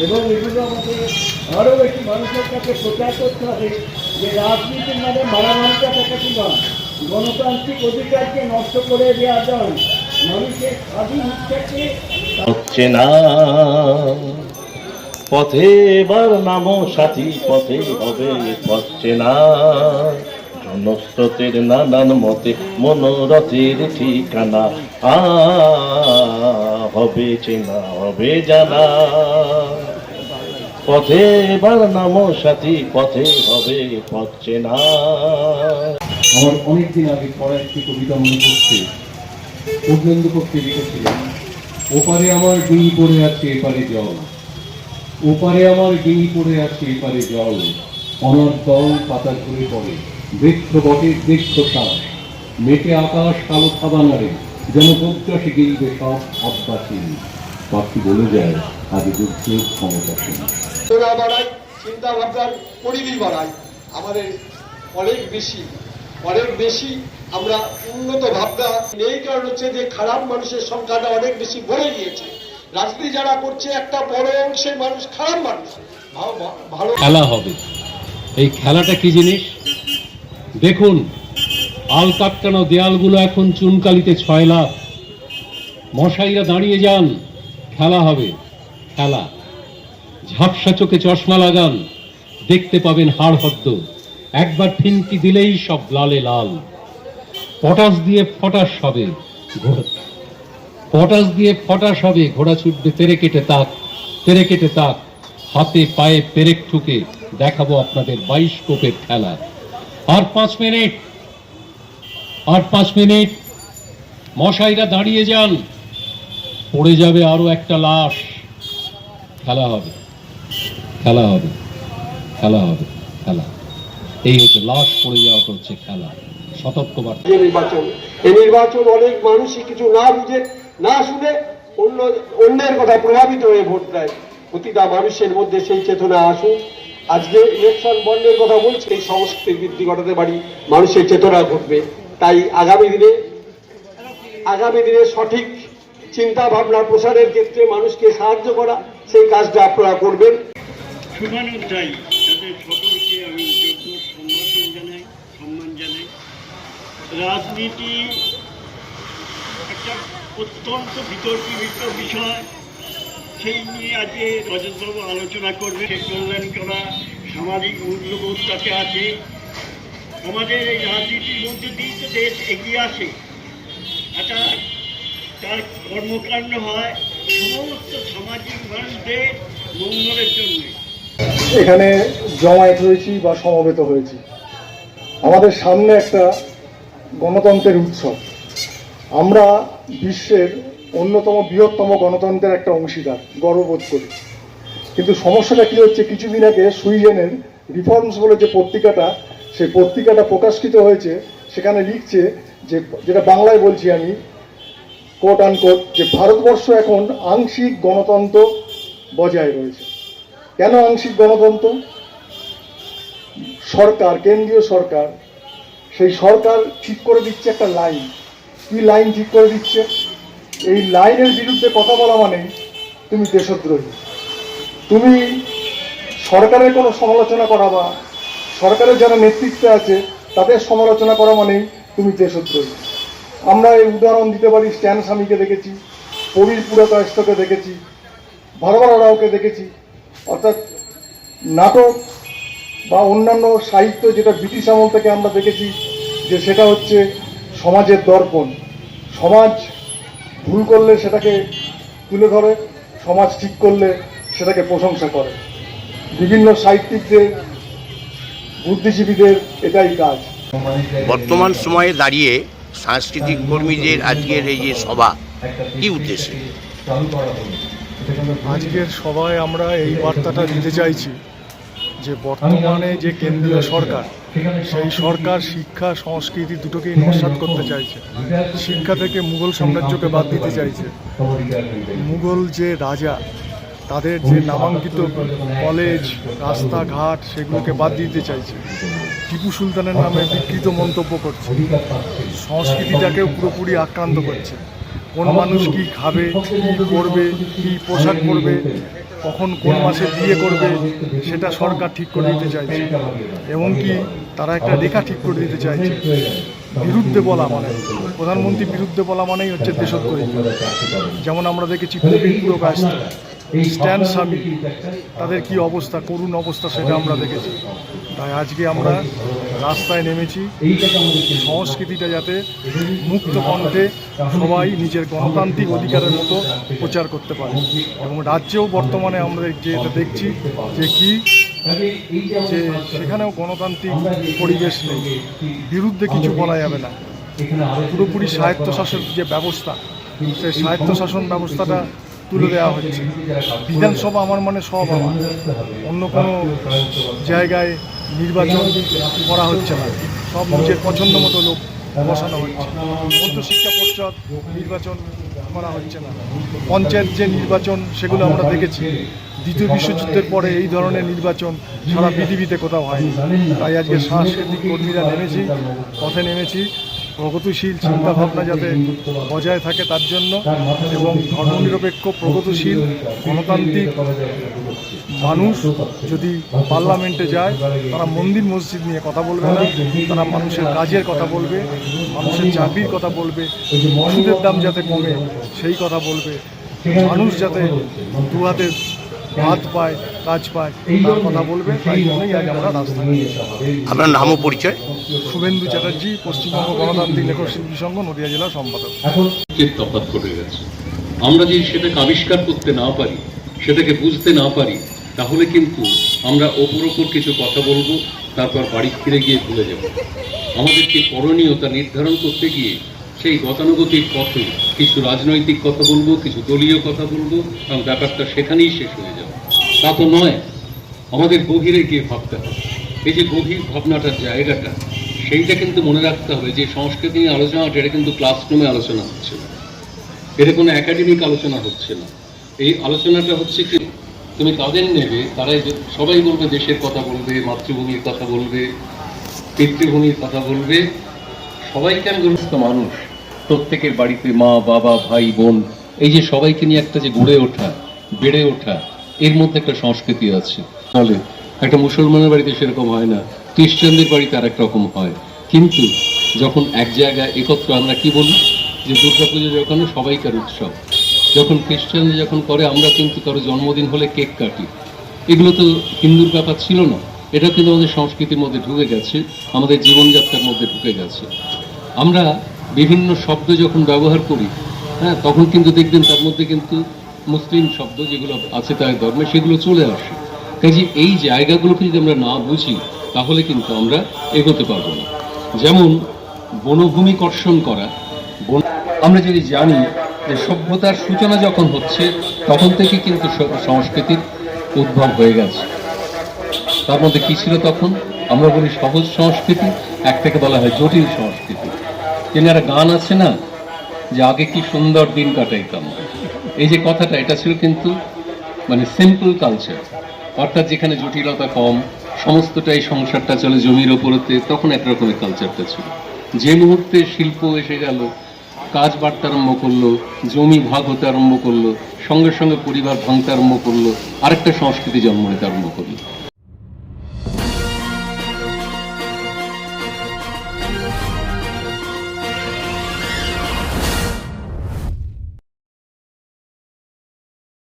এবং এগুলো আমাদের আরও বেশি মানুষের কাছে প্রচার করতে হবে যে রাজনীতির মানে মারামারিটা থাকাটি নয়। গণতান্ত্রিক অধিকারকে নষ্ট করে দেওয়া যায় মানুষের স্বাধীন ইচ্ছাকে হচ্ছে না। পথে এবার নামো সাথী, পথে হবে হচ্ছে না জনস্রোতের নানান মতে মনোরথের ঠিকানা, আ, হবে চেনা, হবে জানা। পথে এবার নামো সাথী, পথে হবে হচ্ছে না আমার অনেকদিন আগে পড়া একটি কবিতা মনে পড়ছে। পূর্ণেন্দু পক্ষে লিখেছিলেন, ওপারে আমার ডিঙি পড়ে আছে, এপারে জল। ওপারে আমার ডিঙি পড়ে আছে, এপারে জল। অনার দল পাতা ঝরে পড়ে, বৃক্ষ বটে, বৃক্ষ তার মেটে আকাশ কালো সাবানারে যেন প্রত্যাশে গিলবে সব আব্বাসীন পাখি বলে যায় আগে যুদ্ধের ক্ষমতাসীন চিন্তা ভাবনার পরিধি বাড়ায় আমাদের অনেক বেশি অনেক বেশি আমরা উন্নত ভাবনা এই কারণ হচ্ছে যে খারাপ মানুষের সংখ্যাটা অনেক বেশি বেড়ে গিয়েছে। রাজনীতি যারা করছে একটা বড় অংশের মানুষ খারাপ মানুষ। ভালো ভালো খেলা হবে। এই খেলাটা কি জিনিস? দেখুন আল কাটকানো দেয়ালগুলো এখন চুনকালিতে ছয় লাখ। মশাইরা দাঁড়িয়ে যান। খেলা হবে। খেলা ঝাপসা চোখে চশমা লাগান। দেখতে পাবেন হাড় হদ্দ। একবার ফিনকি দিলেই সব লালে লাল। পটাশ দিয়ে ফটাস হবে পটাশ দিয়ে ফটাস হবে, ঘোড়া ছুটবে তেরে কেটে তাক। তেরে কেটে তাক। হাতে পায়ে পেরেক ঠুকে দেখাবো আপনাদের বাইশ কোপের খেলা। আর পাঁচ মিনিট। আর পাঁচ মিনিট। মশাইরা দাঁড়িয়ে যান। পড়ে যাবে আরও একটা লাশ। খেলা হবে। খেলা হবে। খেলা হবে। খেলা। এই হচ্ছে লাশ পড়ে যাওয়াটা হচ্ছে খেলা। সতর্কবার্তা। যে নির্বাচন। এই নির্বাচন অনেক মানুষই কিছু না বুঝে, না শুনে অন্য, অন্যের কথা প্রভাবিত হয়ে ভোট দেয়। প্রতিটা মানুষের মধ্যে সেই চেতনা আসুক। আজকে ইলেকশন বন্ডের কথা বলছে, এই সংস্কৃতির বৃদ্ধি ঘটাতে পারি, মানুষের চেতনা ঘটবে। তাই আগামী দিনে আগামী দিনে সঠিক চিন্তা ভাবনা প্রসারের ক্ষেত্রে মানুষকে সাহায্য করা, সেই কাজটা আপনারা করবেন। আমি জানাই, সম্মান জানাই। রাজনীতি একটা অত্যন্ত বিতর্কিত বিষয়। সেই নিয়ে আজকে রজতবাবু আলোচনা করবে কল্যাণ করা, সামাজিক মূল্যবোধ তাতে আছে। আমাদের এই রাজনীতির মধ্যে দিয়েই তো দেশ এগিয়ে আসে। একটা তার কর্মকাণ্ড হয় সমস্ত সামাজিক মানুষদের মঙ্গলের জন্যে। এখানে জমায়েত হয়েছি বা সমবেত হয়েছি। আমাদের সামনে একটা গণতন্ত্রের উৎসব। আমরা বিশ্বের অন্যতম বৃহত্তম গণতন্ত্রের একটা অংশীদার, গর্ববোধ করি। কিন্তু সমস্যাটা কি হচ্ছে, কিছুদিন আগে সুইডেনের রিফর্মস বলে যে পত্রিকাটা, সেই পত্রিকাটা প্রকাশিত হয়েছে, সেখানে লিখছে যে, যেটা বাংলায় বলছি আমি কোট আন কোট যে ভারতবর্ষ এখন আংশিক গণতন্ত্র বজায় রয়েছে। কেন আংশিক গণতন্ত্র? সরকার, কেন্দ্রীয় সরকার, সেই সরকার ঠিক করে দিচ্ছে একটা লাইন। কি লাইন ঠিক করে দিচ্ছে? এই লাইনের বিরুদ্ধে কথা বলা মানেই তুমি দেশদ্রোহী। তুমি সরকারের কোনো সমালোচনা করা বা সরকারের যারা নেতৃত্বে আছে, তাদের সমালোচনা করা মানেই তুমি দেশদ্রোহী। আমরা এই উদাহরণ দিতে পারি স্ট্যান স্বামীকে দেখেছি কবির পুরাকাষ্টকে দেখেছি ভারবারা রাওকে দেখেছি। অর্থাৎ নাটক বা অন্যান্য সাহিত্য যেটা ব্রিটিশ আমল থেকে আমরা দেখেছি, যে সেটা হচ্ছে সমাজের দর্পণ। সমাজ ভুল করলে সেটাকে তুলে ধরে, সমাজ ঠিক করলে সেটাকে প্রশংসা করে। বিভিন্ন সাহিত্যিকদের বুদ্ধিজীবীদের এটাই কাজ। বর্তমান সময়ে দাঁড়িয়ে সাংস্কৃতিক কর্মীদের আজকের এই যে সভা, কি উদ্দেশ্যে? আজকের সবাই আমরা এই বার্তাটা দিতে চাইছি যে বর্তমানে যে কেন্দ্রীয় সরকার, সেই সরকার শিক্ষা, সংস্কৃতি দুটোকেই নস্বাত করতে চাইছে। শিক্ষা থেকে মুঘল সাম্রাজ্যকে বাদ দিতে চাইছে। মুঘল যে রাজা তাদের যে নামাঙ্কিত কলেজ, রাস্তাঘাট, সেগুলোকে বাদ দিতে চাইছে। টিপু সুলতানের নামে বিকৃত মন্তব্য করছে। সংস্কৃতিটাকেও পুরোপুরি আক্রান্ত করছে। কোন মানুষ কি খাবে, কি করবে, কি পোশাক পরবে, কখন কোন মাসে বিয়ে করবে, সেটা সরকার ঠিক করে দিতে চাইছে। এবং কি তারা একটা রেখা ঠিক করে দিতে চাইছে। বিরুদ্ধে বলা মানে। প্রধানমন্ত্রীর বিরুদ্ধে বলা মানেই হচ্ছে দেশদ্রোহী। যেমন আমরা দেখেছি প্রবীণ পুরকায়স্থ। স্ট্যান্ড স্বামী তাদের কি অবস্থা করুণ অবস্থা সেটা আমরা দেখেছি। তাই আজকে আমরা রাস্তায় নেমেছি। সংস্কৃতিটা যাতে মুক্ত কণ্ঠে সবাই নিজের গণতান্ত্রিক অধিকারের মতো প্রচার করতে পারে। এবং রাজ্যেও বর্তমানে আমরা যে এটা দেখছি যে কি যে সেখানেও গণতান্ত্রিক পরিবেশ নেই। বিরুদ্ধে কিছু বলা যাবে না। পুরোপুরি স্বায়ত্তশাসন যে ব্যবস্থা সেই স্বায়ত্তশাসন ব্যবস্থাটা তুলে দেওয়া হচ্ছে। বিধানসভা আমার মানে সব আমার। অন্য কোনো জায়গায় নির্বাচন করা হচ্ছে না। সব নিজের পছন্দ মতো লোক বসানো হচ্ছে। মধ্যশিক্ষা পরিষদ নির্বাচন করা হচ্ছে না। পঞ্চায়েত যে নির্বাচন, সেগুলো আমরা দেখেছি। দ্বিতীয় বিশ্বযুদ্ধের পরে এই ধরনের নির্বাচন সারা পৃথিবীতে কোথাও হয়নি। তাই আজকে সাংস্কৃতিক কর্মীরা নেমেছি, পথে নেমেছি। প্রগতিশীল চিন্তাভাবনা যাতে বজায় থাকে তার জন্য এবং ধর্মনিরপেক্ষ, প্রগতিশীল, গণতান্ত্রিক মানুষ যদি পার্লামেন্টে যায়, তারা মন্দির, মসজিদ নিয়ে কথা বলবে না। তারা মানুষের কাজের কথা বলবে, মানুষের চাকরির কথা বলবে, ওষুধের দাম যাতে কমে, সেই কথা বলবে। মানুষ যাতে দু হাতে ভাত পায় কাজ পায় তার কথা বলবে তাই জন্যই আজ আমরা নেমেছি। আপনার নাম ও পরিচয়? শুভেন্দু চ্যাটার্জি পশ্চিমবঙ্গ গণতান্ত্রিক লেখক শিল্পী সংঘ নদিয়া জেলার সম্পাদক। যে তফাৎ ঘটে গেছে। আমরা যদি সেটাকে আবিষ্কার করতে না পারি সেটাকে বুঝতে না পারি তাহলে কিন্তু আমরা ওপর ওপর কিছু কথা বলব তারপর বাড়ি ফিরে গিয়ে ভুলে যাব। আমাদেরকে করণীয় তা নির্ধারণ করতে গিয়ে সেই গতানুগতিক পথে কিছু রাজনৈতিক কথা বলব কিছু দলীয় কথা বলব এবং ব্যাপারটা সেখানেই শেষ হয়ে যাবে। তা তো নয়। আমাদের গভীরে গিয়ে ভাবতে হবে। এই যে গভীর ভাবনাটার জায়গাটা, সেইটা কিন্তু মনে রাখতে হবে যে সংস্কৃতি নিয়ে আলোচনাটা এটা কিন্তু ক্লাসরুমে আলোচনা হচ্ছে না। এটা কোনো একাডেমিক আলোচনা হচ্ছে না। এই আলোচনাটা হচ্ছে কি, তুমি কাদের নেবে? তারাই সবাই বলবে দেশের কথা বলবে, মাতৃভূমির কথা বলবে, পিতৃভূমির কথা বলবে। সবাইকে আমি গরিষ্ঠ মানুষ, প্রত্যেকের বাড়িতে মা, বাবা, ভাই, বোন, এই যে সবাইকে নিয়ে একটা যে গড়ে ওঠা, বেড়ে ওঠা এর মধ্যে একটা সংস্কৃতি আছে। ফলে একটা মুসলমানের বাড়িতে সেরকম হয় না, খ্রিস্টানদের বাড়িতে আর রকম হয়। কিন্তু যখন এক জায়গায় একত্র, আমরা কি বলি? যে দুর্গাপুজো যখন সবাইকার উৎসব। যখন খ্রিস্টানরা যখন করে, আমরা কিন্তু কারও জন্মদিন হলে কেক কাটি। এগুলো তো হিন্দুর ব্যাপার ছিল না। এটা কিন্তু আমাদের সংস্কৃতির মধ্যে ঢুকে গেছে, আমাদের জীবনযাত্রার মধ্যে ঢুকে গেছে। আমরা বিভিন্ন শব্দ যখন ব্যবহার করি হ্যাঁ তখন কিন্তু দেখবেন তার মধ্যে কিন্তু মুসলিম শব্দ যেগুলো আছে তার ধর্মে, সেগুলো চলে আসে। কাজে এই জায়গাগুলোকে যদি আমরা না বুঝি, তাহলে কিন্তু আমরা এগোতে পারব না। যেমন বনভূমি কর্ষণ করা আমরা যদি জানি যে সভ্যতার সূচনা যখন হচ্ছে, তখন থেকে কিন্তু সংস্কৃতির উদ্ভব হয়ে গেছে। তার মধ্যে কি ছিল তখন? আমরা বলি সহজ সংস্কৃতি, এক থেকে বলা হয় জটিল সংস্কৃতি। কিন্তু একটা গান আছে না? যে আগে কি সুন্দর দিন কাটাইতাম। এই যে কথাটা, এটা ছিল কিন্তু মানে সিম্পল কালচার অর্থাৎ যেখানে জটিলতা কম, সমস্তটাই সংসারটা চলে জমির ওপরতে, তখন একরকমের কালচারটা ছিল। যে মুহূর্তে শিল্প এসে গেল, কাজ বাড়তে আরম্ভ করল, জমি ভাগ হতে আরম্ভ করল, সঙ্গে সঙ্গে পরিবার ভাঙতে আরম্ভ করল, আরেকটা সংস্কৃতি জন্ম নিতে আরম্ভ করল।